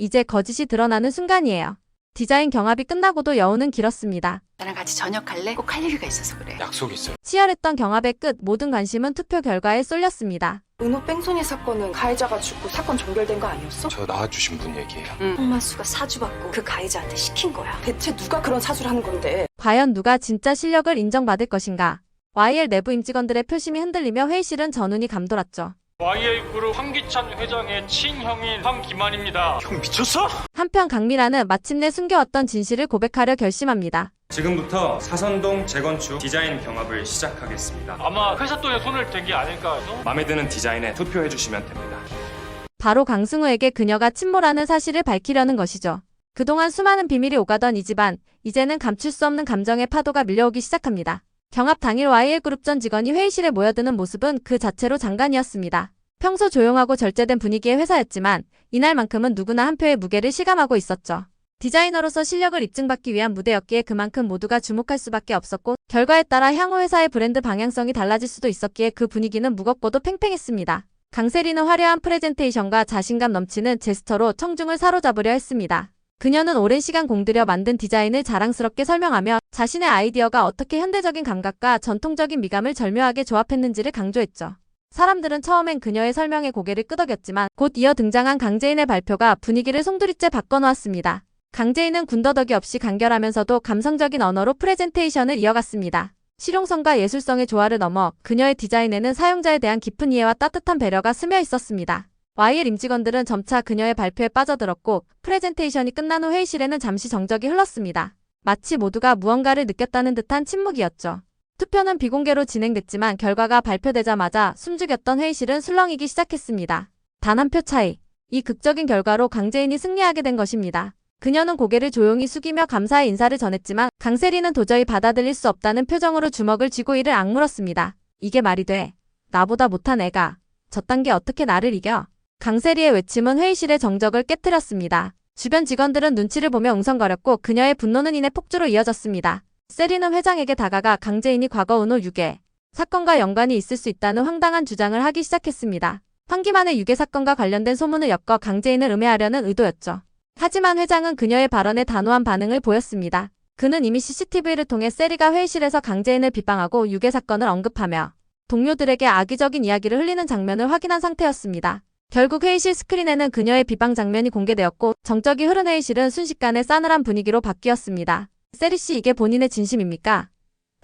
이제 거짓이 드러나는 순간이에요. 디자인 경합이 끝나고도 여운은 길었습니다. 나랑 같이 저녁할래? 꼭 할 얘기가 있어서 그래. 약속 있어요. 치열했던 경합의 끝 모든 관심은 투표 결과에 쏠렸습니다. 은호 뺑소니 사건은 가해자가 죽고 사건 종결된 거 아니었어? 저 낳아주신 분 얘기예요. 홍만수가 사주받고 그 가해자한테 시킨 거야. 대체 누가 그런 사주를 하는 건데? 과연 누가 진짜 실력을 인정받을 것인가? YL 내부 임직원들의 표심이 흔들리며 회의실은 전운이 감돌았죠. YL그룹 황기찬 회장의 친형인 황기만입니다. 형 미쳤어? 한편 강미라는 마침내 숨겨왔던 진실을 고백하려 결심합니다. 지금부터 사선동 재건축 디자인 경합을 시작하겠습니다. 아마 회사 돈에 손을 댄 게 아닐까 해서 마음에 드는 디자인에 투표해 주시면 됩니다. 바로 강승우에게 그녀가 침몰하는 사실을 밝히려는 것이죠. 그동안 수많은 비밀이 오가던 이 집안, 이제는 감출 수 없는 감정의 파도가 밀려오기 시작합니다. 경합 당일 YL그룹 전 직원이 회의실에 모여드는 모습은 그 자체로 장관이었습니다. 평소 조용하고 절제된 분위기의 회사였지만 이날만큼은 누구나 한 표의 무게를 실감하고 있었죠. 디자이너로서 실력을 입증받기 위한 무대였기에 그만큼 모두가 주목할 수밖에 없었고 결과에 따라 향후 회사의 브랜드 방향성이 달라질 수도 있었기에 그 분위기는 무겁고도 팽팽했습니다. 강세리는 화려한 프레젠테이션과 자신감 넘치는 제스처로 청중을 사로잡으려 했습니다. 그녀는 오랜 시간 공들여 만든 디자인을 자랑스럽게 설명하며 자신의 아이디어가 어떻게 현대적인 감각과 전통적인 미감을 절묘하게 조합했는지를 강조했죠. 사람들은 처음엔 그녀의 설명에 고개를 끄덕였지만 곧 이어 등장한 강재인의 발표가 분위기를 송두리째 바꿔놓았습니다. 강재인은 군더더기 없이 간결하면서도 감성적인 언어로 프레젠테이션을 이어갔습니다. 실용성과 예술성의 조화를 넘어 그녀의 디자인에는 사용자에 대한 깊은 이해와 따뜻한 배려가 스며 있었습니다. YL 임직원들은 점차 그녀의 발표에 빠져들었고 프레젠테이션이 끝난 후 회의실에는 잠시 정적이 흘렀습니다. 마치 모두가 무언가를 느꼈다는 듯한 침묵이었죠. 투표는 비공개로 진행됐지만 결과가 발표되자마자 숨죽였던 회의실은 술렁이기 시작했습니다. 단 한 표 차이. 이 극적인 결과로 강재인이 승리하게 된 것입니다. 그녀는 고개를 조용히 숙이며 감사의 인사를 전했지만 강세리는 도저히 받아들일 수 없다는 표정으로 주먹을 쥐고 이를 악물었습니다. 이게 말이 돼. 나보다 못한 애가 저딴 게 어떻게 나를 이겨? 강세리의 외침은 회의실의 정적을 깨뜨렸습니다. 주변 직원들은 눈치를 보며 웅성거렸고 그녀의 분노는 이내 폭주로 이어졌습니다. 세리는 회장에게 다가가 강재인이 과거 은호 유괴 사건과 연관이 있을 수 있다는 황당한 주장을 하기 시작했습니다. 황기만의 유괴 사건과 관련된 소문을 엮어 강재인을 음해하려는 의도였죠. 하지만 회장은 그녀의 발언에 단호한 반응을 보였습니다. 그는 이미 CCTV를 통해 세리가 회의실에서 강재인을 비방하고 유괴 사건을 언급하며 동료들에게 악의적인 이야기를 흘리는 장면을 확인한 상태였습니다. 결국 회의실 스크린 에는 그녀의 비방 장면이 공개되었고 정적이 흐른 회의실은 순식간에 싸늘한 분위기로 바뀌었습니다. 세리 씨 이게 본인의 진심입니까?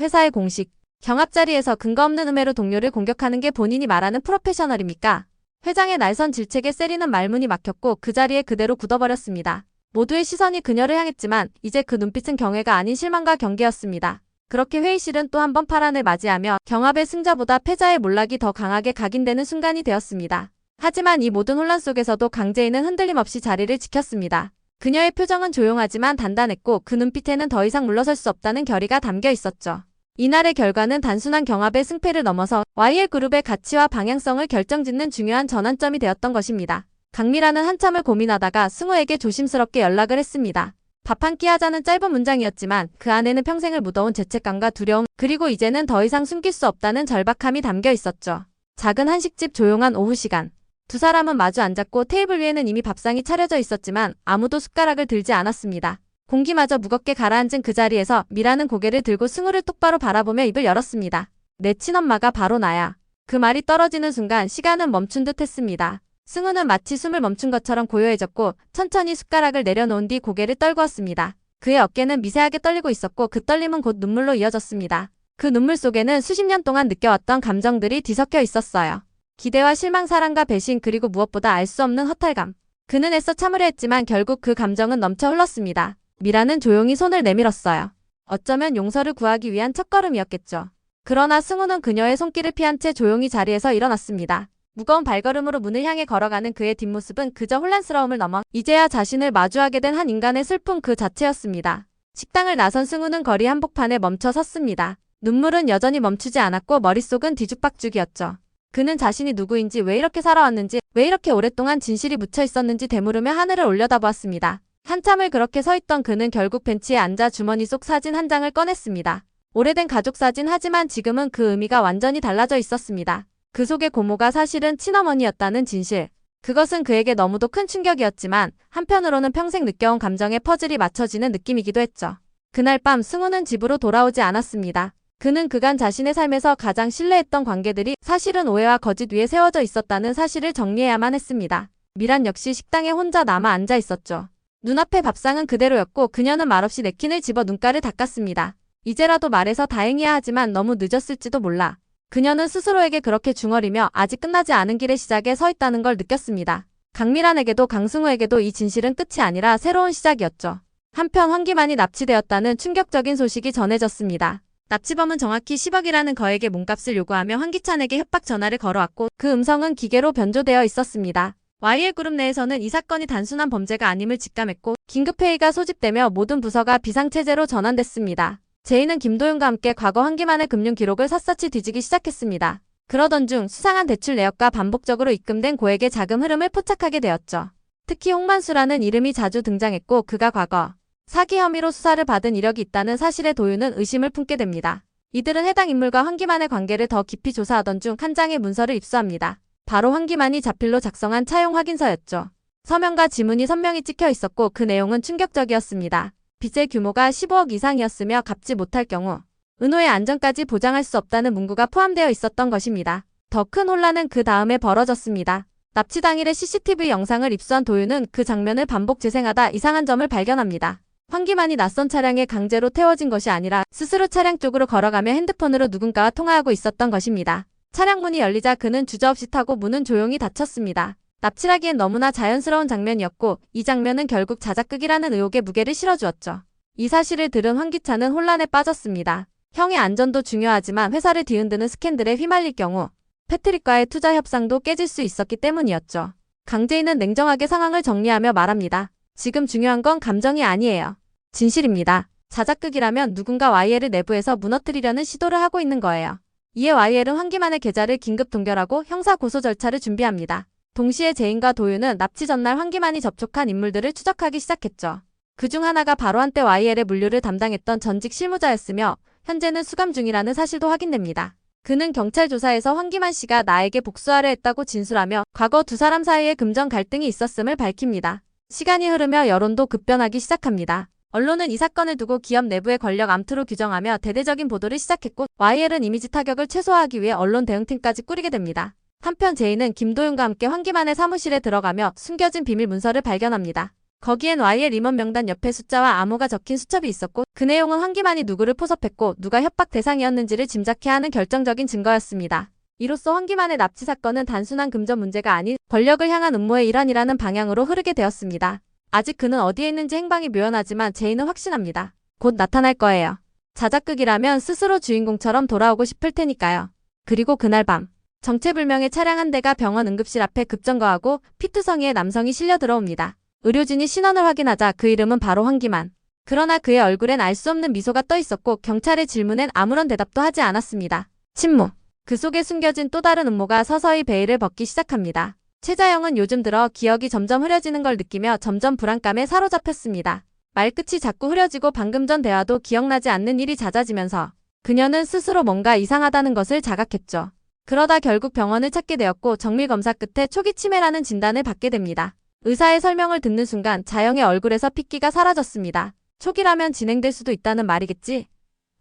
회사의 공식. 경합 자리에서 근거 없는 음해로 동료를 공격하는 게 본인이 말하는 프로페셔널입니까? 회장의 날선 질책에 세리는 말문이 막혔고 그 자리에 그대로 굳어버렸습니다. 모두의 시선이 그녀를 향했지만 이제 그 눈빛은 경외가 아닌 실망과 경계였습니다. 그렇게 회의실은 또 한 번 파란을 맞이하며 경합의 승자보다 패자의 몰락이 더 강하게 각인되는 순간이 되었습니다. 하지만 이 모든 혼란 속에서도 강재인은 흔들림 없이 자리를 지켰습니다. 그녀의 표정은 조용하지만 단단했고 그 눈빛에는 더 이상 물러설 수 없다는 결의가 담겨 있었죠. 이날의 결과는 단순한 경합의 승패를 넘어서 YL그룹의 가치와 방향성을 결정짓는 중요한 전환점이 되었던 것입니다. 강미라는 한참을 고민하다가 승우에게 조심스럽게 연락을 했습니다. 밥 한 끼 하자는 짧은 문장이었지만 그 안에는 평생을 묻어온 죄책감과 두려움 그리고 이제는 더 이상 숨길 수 없다는 절박함이 담겨 있었죠. 작은 한식집 조용한 오후 시간. 두 사람은 마주 앉았고 테이블 위에는 이미 밥상이 차려져 있었지만 아무도 숟가락을 들지 않았습니다. 공기마저 무겁게 가라앉은 그 자리에서 미라는 고개를 들고 승우를 똑바로 바라보며 입을 열었습니다. 내 친엄마가 바로 나야. 그 말이 떨어지는 순간 시간은 멈춘 듯 했습니다. 승우는 마치 숨을 멈춘 것처럼 고요해졌고 천천히 숟가락을 내려놓은 뒤 고개를 떨구었습니다. 그의 어깨는 미세하게 떨리고 있었고 그 떨림은 곧 눈물로 이어졌습니다. 그 눈물 속에는 수십 년 동안 느껴왔던 감정들이 뒤섞여 있었어요. 기대와 실망, 사랑과 배신, 그리고 무엇보다 알 수 없는 허탈감. 그는 애써 참으려 했지만 결국 그 감정은 넘쳐 흘렀습니다. 미라는 조용히 손을 내밀었어요. 어쩌면 용서를 구하기 위한 첫걸음이었겠죠. 그러나 승우는 그녀의 손길을 피한 채 조용히 자리에서 일어났습니다. 무거운 발걸음으로 문을 향해 걸어가는 그의 뒷모습은 그저 혼란스러움을 넘어 이제야 자신을 마주하게 된 한 인간의 슬픔 그 자체였습니다. 식당을 나선 승우는 거리 한복판에 멈춰 섰습니다. 눈물은 여전히 멈추지 않았고 머릿속은 뒤죽박죽이었죠. 그는 자신이 누구인지 왜 이렇게 살아왔는지 왜 이렇게 오랫동안 진실이 묻혀 있었는지 되물으며 하늘을 올려다보았습니다. 한참을 그렇게 서 있던 그는 결국 벤치에 앉아 주머니 속 사진 한 장을 꺼냈습니다. 오래된 가족 사진 하지만 지금은 그 의미가 완전히 달라져 있었습니다. 그 속의 고모가 사실은 친어머니였다는 진실. 그것은 그에게 너무도 큰 충격이었지만 한편으로는 평생 느껴온 감정의 퍼즐이 맞춰지는 느낌이기도 했죠. 그날 밤 승우는 집으로 돌아오지 않았습니다. 그는 그간 자신의 삶에서 가장 신뢰했던 관계들이 사실은 오해와 거짓 위에 세워져 있었다는 사실을 정리해야만 했습니다. 미란 역시 식당에 혼자 남아 앉아 있었죠. 눈앞의 밥상은 그대로였고 그녀는 말없이 냅킨을 집어 눈가를 닦았습니다. 이제라도 말해서 다행이야 하지만 너무 늦었을지도 몰라. 그녀는 스스로에게 그렇게 중얼이며 아직 끝나지 않은 길의 시작에 서 있다는 걸 느꼈습니다. 강미란에게도 강승우에게도 이 진실은 끝이 아니라 새로운 시작이었죠. 한편 황기만이 납치되었다는 충격적인 소식이 전해졌습니다. 납치범은 정확히 10억이라는 거액의 몸값을 요구하며 황기찬에게 협박 전화를 걸어왔고 그 음성은 기계로 변조되어 있었습니다. YL그룹 내에서는 이 사건이 단순한 범죄가 아님을 직감했고 긴급회의가 소집되며 모든 부서가 비상체제로 전환됐습니다. 제이는 김도윤과 함께 과거 황기만의 금융 기록을 샅샅이 뒤지기 시작했습니다. 그러던 중 수상한 대출 내역과 반복적으로 입금된 고액의 자금 흐름을 포착하게 되었죠. 특히 홍만수라는 이름이 자주 등장했고 그가 과거 사기 혐의로 수사를 받은 이력이 있다는 사실에 도윤은 의심을 품게 됩니다. 이들은 해당 인물과 황기만의 관계를 더 깊이 조사하던 중 한 장의 문서를 입수합니다. 바로 황기만이 자필로 작성한 차용 확인서였죠. 서명과 지문이 선명히 찍혀 있었고 그 내용은 충격적이었습니다. 빚의 규모가 15억 이상이었으며 갚지 못할 경우 은호의 안전까지 보장할 수 없다는 문구가 포함되어 있었던 것입니다. 더 큰 혼란은 그 다음에 벌어졌습니다. 납치 당일의 CCTV 영상을 입수한 도윤은 그 장면을 반복 재생하다 이상한 점을 발견합니다. 황기만이 낯선 차량에 강제로 태워진 것이 아니라 스스로 차량 쪽으로 걸어가며 핸드폰으로 누군가와 통화하고 있었던 것입니다. 차량 문이 열리자 그는 주저없이 타고 문은 조용히 닫혔습니다. 납치라기엔 너무나 자연스러운 장면이었고 이 장면은 결국 자작극이라는 의혹에 무게를 실어주었죠. 이 사실을 들은 황기찬은 혼란에 빠졌습니다. 형의 안전도 중요하지만 회사를 뒤흔드는 스캔들에 휘말릴 경우 패트릭과의 투자 협상도 깨질 수 있었기 때문이었죠. 강재인은 냉정하게 상황을 정리하며 말합니다. 지금 중요한 건 감정이 아니에요. 진실입니다. 자작극이라면 누군가 YL을 내부에서 무너뜨리려는 시도를 하고 있는 거예요. 이에 YL은 황기만의 계좌를 긴급 동결하고 형사 고소 절차를 준비합니다. 동시에 제인과 도윤은 납치 전날 황기만이 접촉한 인물들을 추적하기 시작했죠. 그 중 하나가 바로 한때 YL의 물류를 담당했던 전직 실무자였으며 현재는 수감 중이라는 사실도 확인됩니다. 그는 경찰 조사에서 황기만 씨가 나에게 복수하려 했다고 진술하며 과거 두 사람 사이에 금전 갈등이 있었음을 밝힙니다. 시간이 흐르며 여론도 급변하기 시작합니다. 언론은 이 사건을 두고 기업 내부의 권력 암투로 규정하며 대대적인 보도를 시작했고 YL은 이미지 타격을 최소화하기 위해 언론 대응팀까지 꾸리게 됩니다. 한편 제이는 김도윤과 함께 황기만의 사무실에 들어가며 숨겨진 비밀 문서를 발견합니다. 거기엔 YL 임원 명단 옆에 숫자와 암호가 적힌 수첩이 있었고 그 내용은 황기만이 누구를 포섭했고 누가 협박 대상이었는지를 짐작해야 하는 결정적인 증거였습니다. 이로써 황기만의 납치 사건은 단순한 금전 문제가 아닌 권력을 향한 음모의 일환이라는 방향으로 흐르게 되었습니다. 아직 그는 어디에 있는지 행방이 묘연하지만 제이는 확신합니다. 곧 나타날 거예요. 자작극이라면 스스로 주인공처럼 돌아오고 싶을 테니까요. 그리고 그날 밤 정체불명의 차량 한 대가 병원 응급실 앞에 급정거하고 피투성이의 남성이 실려 들어옵니다. 의료진이 신원을 확인하자 그 이름은 바로 황기만. 그러나 그의 얼굴엔 알 수 없는 미소가 떠 있었고 경찰의 질문엔 아무런 대답도 하지 않았습니다. 침묵. 그 속에 숨겨진 또 다른 음모가 서서히 베일을 벗기 시작합니다. 최자영은 요즘 들어 기억이 점점 흐려지는 걸 느끼며 점점 불안감에 사로잡혔습니다. 말끝이 자꾸 흐려지고 방금 전 대화도 기억나지 않는 일이 잦아지면서 그녀는 스스로 뭔가 이상하다는 것을 자각했죠. 그러다 결국 병원을 찾게 되었고 정밀검사 끝에 초기 치매라는 진단을 받게 됩니다. 의사의 설명을 듣는 순간 자영의 얼굴에서 핏기가 사라졌습니다. 초기라면 진행될 수도 있다는 말이겠지?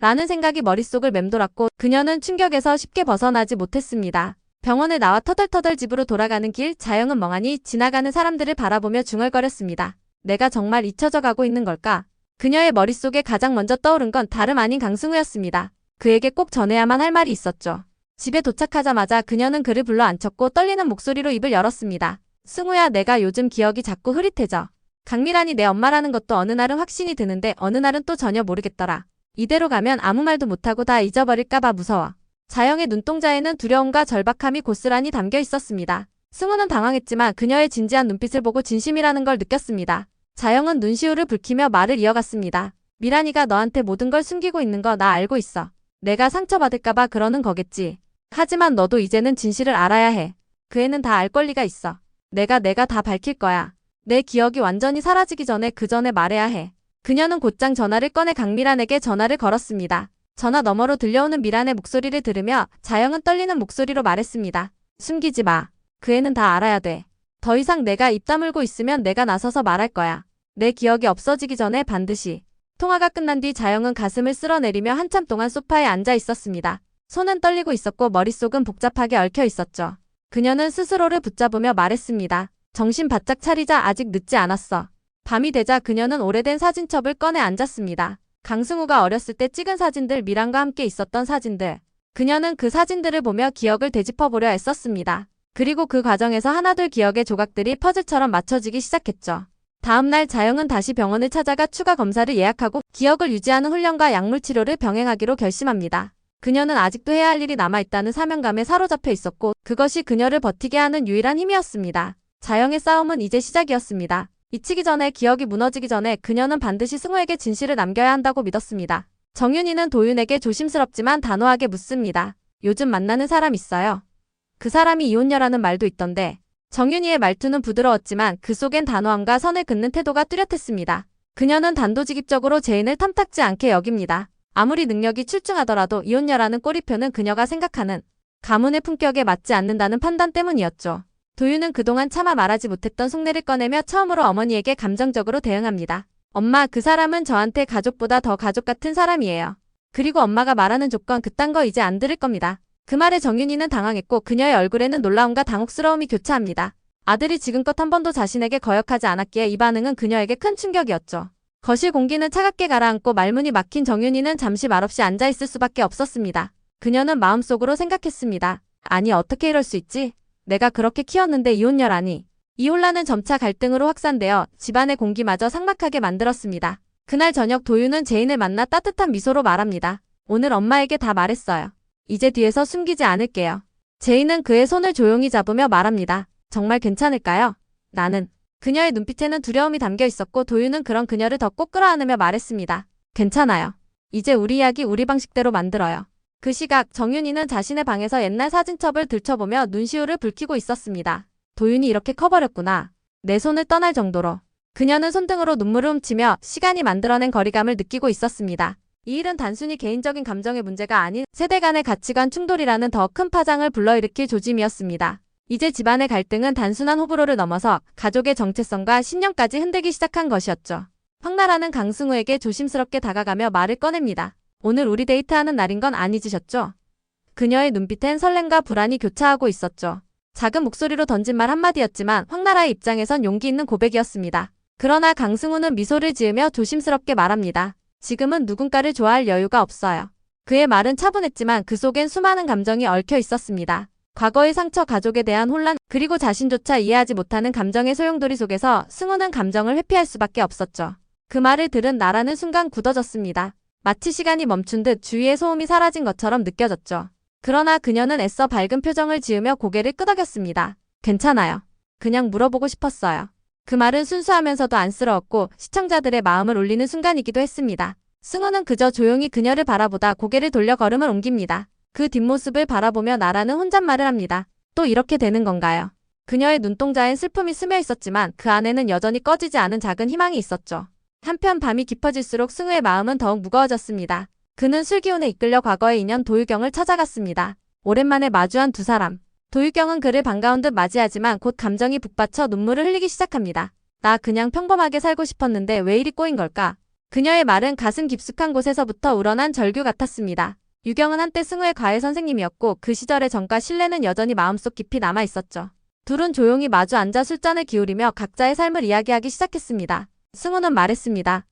라는 생각이 머릿속을 맴돌았고 그녀는 충격에서 쉽게 벗어나지 못했습니다. 병원을 나와 터덜터덜 집으로 돌아가는 길 자영은 멍하니 지나가는 사람들을 바라보며 중얼거렸습니다. 내가 정말 잊혀져 가고 있는 걸까? 그녀의 머릿속에 가장 먼저 떠오른 건 다름 아닌 강승우였습니다. 그에게 꼭 전해야만 할 말이 있었죠. 집에 도착하자마자 그녀는 그를 불러 앉혔고 떨리는 목소리로 입을 열었습니다. 승우야 내가 요즘 기억이 자꾸 흐릿해져. 강미란이 내 엄마라는 것도 어느 날은 확신이 드는데 어느 날은 또 전혀 모르겠더라. 이대로 가면 아무 말도 못하고 다 잊어버릴까봐 무서워. 자영의 눈동자에는 두려움과 절박함이 고스란히 담겨 있었습니다. 승우는 당황했지만 그녀의 진지한 눈빛을 보고 진심이라는 걸 느꼈습니다. 자영은 눈시울을 붉히며 말을 이어갔습니다. 미란이가 너한테 모든 걸 숨기고 있는 거 나 알고 있어. 내가 상처받을까봐 그러는 거겠지. 하지만 너도 이제는 진실을 알아야 해. 그 애는 다 알 권리가 있어. 내가 내가 다 밝힐 거야. 내 기억이 완전히 사라지기 전에 그 전에 말해야 해. 그녀는 곧장 전화를 꺼내 강미란에게 전화를 걸었습니다. 전화 너머로 들려오는 미란의 목소리를 들으며 자영은 떨리는 목소리로 말했습니다. 숨기지 마. 그 애는 다 알아야 돼. 더 이상 내가 입 다물고 있으면 내가 나서서 말할 거야. 내 기억이 없어지기 전에 반드시. 통화가 끝난 뒤 자영은 가슴을 쓸어내리며 한참 동안 소파에 앉아 있었습니다. 손은 떨리고 있었고 머릿속은 복잡하게 얽혀 있었죠. 그녀는 스스로를 붙잡으며 말했습니다. 정신 바짝 차리자 아직 늦지 않았어. 밤이 되자 그녀는 오래된 사진첩을 꺼내 앉았습니다. 강승우가 어렸을 때 찍은 사진들 미랑과 함께 있었던 사진들. 그녀는 그 사진들을 보며 기억을 되짚어보려 애썼습니다. 그리고 그 과정에서 하나둘 기억의 조각들이 퍼즐처럼 맞춰지기 시작했죠. 다음날 자영은 다시 병원을 찾아가 추가 검사를 예약하고 기억을 유지하는 훈련과 약물 치료를 병행하기로 결심합니다. 그녀는 아직도 해야 할 일이 남아있다는 사명감에 사로잡혀 있었고 그것이 그녀를 버티게 하는 유일한 힘이었습니다. 자영의 싸움은 이제 시작이었습니다. 잊히기 전에 기억이 무너지기 전에 그녀는 반드시 승우에게 진실을 남겨야 한다고 믿었습니다. 정윤이는 도윤에게 조심스럽지만 단호하게 묻습니다. 요즘 만나는 사람 있어요? 그 사람이 이혼녀라는 말도 있던데 정윤이의 말투는 부드러웠지만 그 속엔 단호함과 선을 긋는 태도가 뚜렷했습니다. 그녀는 단도직입적으로 제인을 탐탁지 않게 여깁니다. 아무리 능력이 출중하더라도 이혼녀라는 꼬리표는 그녀가 생각하는 가문의 품격에 맞지 않는다는 판단 때문이었죠. 도윤은 그동안 차마 말하지 못했던 속내를 꺼내며 처음으로 어머니에게 감정적으로 대응합니다. 엄마, 그 사람은 저한테 가족보다 더 가족 같은 사람이에요. 그리고 엄마가 말하는 조건 그딴 거 이제 안 들을 겁니다. 그 말에 정윤이는 당황했고 그녀의 얼굴에는 놀라움과 당혹스러움이 교차합니다. 아들이 지금껏 한 번도 자신에게 거역하지 않았기에 이 반응은 그녀에게 큰 충격이었죠. 거실 공기는 차갑게 가라앉고 말문이 막힌 정윤이는 잠시 말없이 앉아있을 수밖에 없었습니다. 그녀는 마음속으로 생각했습니다. 아니 어떻게 이럴 수 있지? 내가 그렇게 키웠는데 이혼녀라니. 이 혼란은 점차 갈등으로 확산되어 집안의 공기마저 삭막하게 만들었습니다. 그날 저녁 도윤은 제인을 만나 따뜻한 미소로 말합니다. 오늘 엄마에게 다 말했어요. 이제 뒤에서 숨기지 않을게요. 제인은 그의 손을 조용히 잡으며 말합니다. 정말 괜찮을까요? 나는. 그녀의 눈빛에는 두려움이 담겨 있었고 도윤은 그런 그녀를 더 꼭 끌어안으며 말했습니다. 괜찮아요. 이제 우리 이야기 우리 방식대로 만들어요. 그 시각 정윤이는 자신의 방에서 옛날 사진첩을 들춰보며 눈시울을 붉히고 있었습니다. 도윤이 이렇게 커버렸구나. 내 손을 떠날 정도로. 그녀는 손등으로 눈물을 훔치며 시간이 만들어낸 거리감을 느끼고 있었습니다. 이 일은 단순히 개인적인 감정의 문제가 아닌 세대 간의 가치관 충돌이라는 더 큰 파장을 불러일으킬 조짐이었습니다. 이제 집안의 갈등은 단순한 호불호를 넘어서 가족의 정체성과 신념까지 흔들기 시작한 것이었죠. 황나라는 강승우에게 조심스럽게 다가가며 말을 꺼냅니다. 오늘 우리 데이트하는 날인 건 아니지셨죠? 그녀의 눈빛엔 설렘과 불안이 교차하고 있었죠. 작은 목소리로 던진 말 한마디였지만 황나라의 입장에선 용기 있는 고백이었습니다. 그러나 강승우는 미소를 지으며 조심스럽게 말합니다. 지금은 누군가를 좋아할 여유가 없어요. 그의 말은 차분했지만 그 속엔 수많은 감정이 얽혀 있었습니다. 과거의 상처 가족에 대한 혼란, 그리고 자신조차 이해하지 못하는 감정의 소용돌이 속에서 승우는 감정을 회피할 수밖에 없었죠. 그 말을 들은 나라는 순간 굳어졌습니다. 마치 시간이 멈춘 듯 주위의 소음이 사라진 것처럼 느껴졌죠. 그러나 그녀는 애써 밝은 표정을 지으며 고개를 끄덕였습니다. 괜찮아요. 그냥 물어보고 싶었어요. 그 말은 순수하면서도 안쓰러웠고 시청자들의 마음을 울리는 순간이기도 했습니다. 승우는 그저 조용히 그녀를 바라보다 고개를 돌려 걸음을 옮깁니다. 그 뒷모습을 바라보며 나라는 혼잣말을 합니다. 또 이렇게 되는 건가요? 그녀의 눈동자엔 슬픔이 스며 있었지만 그 안에는 여전히 꺼지지 않은 작은 희망이 있었죠. 한편 밤이 깊어질수록 승우의 마음은 더욱 무거워졌습니다. 그는 술기운에 이끌려 과거의 인연 도유경을 찾아갔습니다. 오랜만에 마주한 두 사람. 도유경은 그를 반가운 듯 맞이하지만 곧 감정이 북받쳐 눈물을 흘리기 시작합니다. 나 그냥 평범하게 살고 싶었는데 왜 이리 꼬인 걸까? 그녀의 말은 가슴 깊숙한 곳에서부터 우러난 절규 같았습니다. 유경은 한때 승우의 과외 선생님이었고 그 시절의 정과 신뢰는 여전히 마음속 깊이 남아 있었죠. 둘은 조용히 마주 앉아 술잔을 기울이며 각자의 삶을 이야기하기 시작했습니다. 승우는 말했습니다.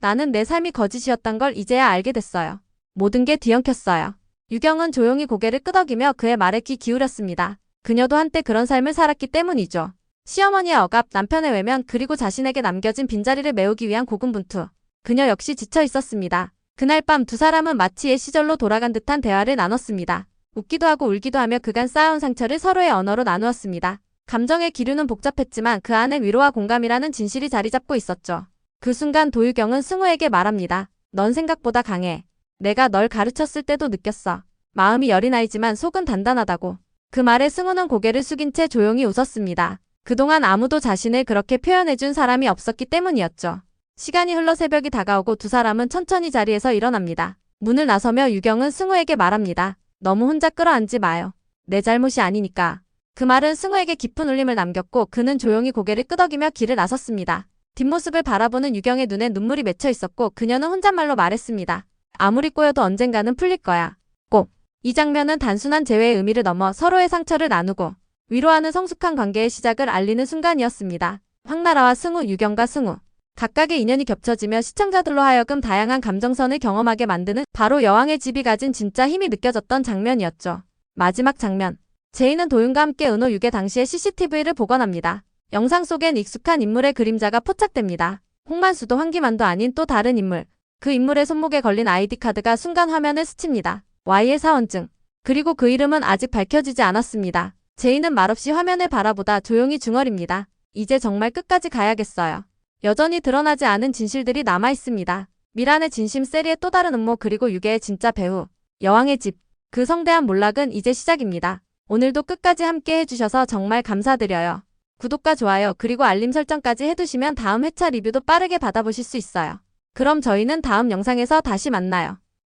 나는 내 삶이 거짓이었단 걸 이제야 알게 됐어요. 모든 게 뒤엉켰어요. 유경은 조용히 고개를 끄덕이며 그의 말에 귀 기울였습니다. 그녀도 한때 그런 삶을 살았기 때문이죠. 시어머니의 억압, 남편의 외면, 그리고 자신에게 남겨진 빈자리를 메우기 위한 고군분투. 그녀 역시 지쳐 있었습니다. 그날 밤 두 사람은 마치 옛 시절로 돌아간 듯한 대화를 나눴습니다. 웃기도 하고 울기도 하며 그간 쌓아온 상처를 서로의 언어로 나누었습니다. 감정의 기류는 복잡했지만 그 안에 위로와 공감이라는 진실이 자리 잡고 있었죠. 그 순간 도유경은 승우에게 말합니다. 넌 생각보다 강해. 내가 널 가르쳤을 때도 느꼈어. 마음이 여린 아이지만 속은 단단하다고. 그 말에 승우는 고개를 숙인 채 조용히 웃었습니다. 그동안 아무도 자신을 그렇게 표현해준 사람이 없었기 때문이었죠. 시간이 흘러 새벽이 다가오고 두 사람은 천천히 자리에서 일어납니다. 문을 나서며 유경은 승우에게 말합니다. 너무 혼자 끌어안지 마요. 내 잘못이 아니니까. 그 말은 승우에게 깊은 울림을 남겼고 그는 조용히 고개를 끄덕이며 길을 나섰습니다. 뒷모습을 바라보는 유경의 눈에 눈물이 맺혀 있었고 그녀는 혼잣말로 말했습니다. 아무리 꼬여도 언젠가는 풀릴 거야. 꼭. 이 장면은 단순한 재회의 의미를 넘어 서로의 상처를 나누고 위로하는 성숙한 관계의 시작을 알리는 순간이었습니다. 황나라와 승우, 유경과 승우. 각각의 인연이 겹쳐지며 시청자들로 하여금 다양한 감정선을 경험하게 만드는 바로 여왕의 집이 가진 진짜 힘이 느껴졌던 장면이었죠. 마지막 장면. 제이는 도윤과 함께 은호 유괴 당시의 CCTV를 복원합니다. 영상 속엔 익숙한 인물의 그림자가 포착됩니다. 홍만수도 황기만도 아닌 또 다른 인물. 그 인물의 손목에 걸린 아이디 카드가 순간 화면을 스칩니다. Y의 사원증. 그리고 그 이름은 아직 밝혀지지 않았습니다. 제이는 말없이 화면을 바라보다 조용히 중얼입니다. 이제 정말 끝까지 가야겠어요. 여전히 드러나지 않은 진실들이 남아 있습니다. 미란의 진심 세리의 또 다른 음모 그리고 유괴의 진짜 배우. 여왕의 집. 그 성대한 몰락은 이제 시작입니다. 오늘도 끝까지 함께 해주셔서 정말 감사드려요. 구독과 좋아요 그리고 알림 설정까지 해두시면 다음 회차 리뷰도 빠르게 받아보실 수 있어요. 그럼 저희는 다음 영상에서 다시 만나요.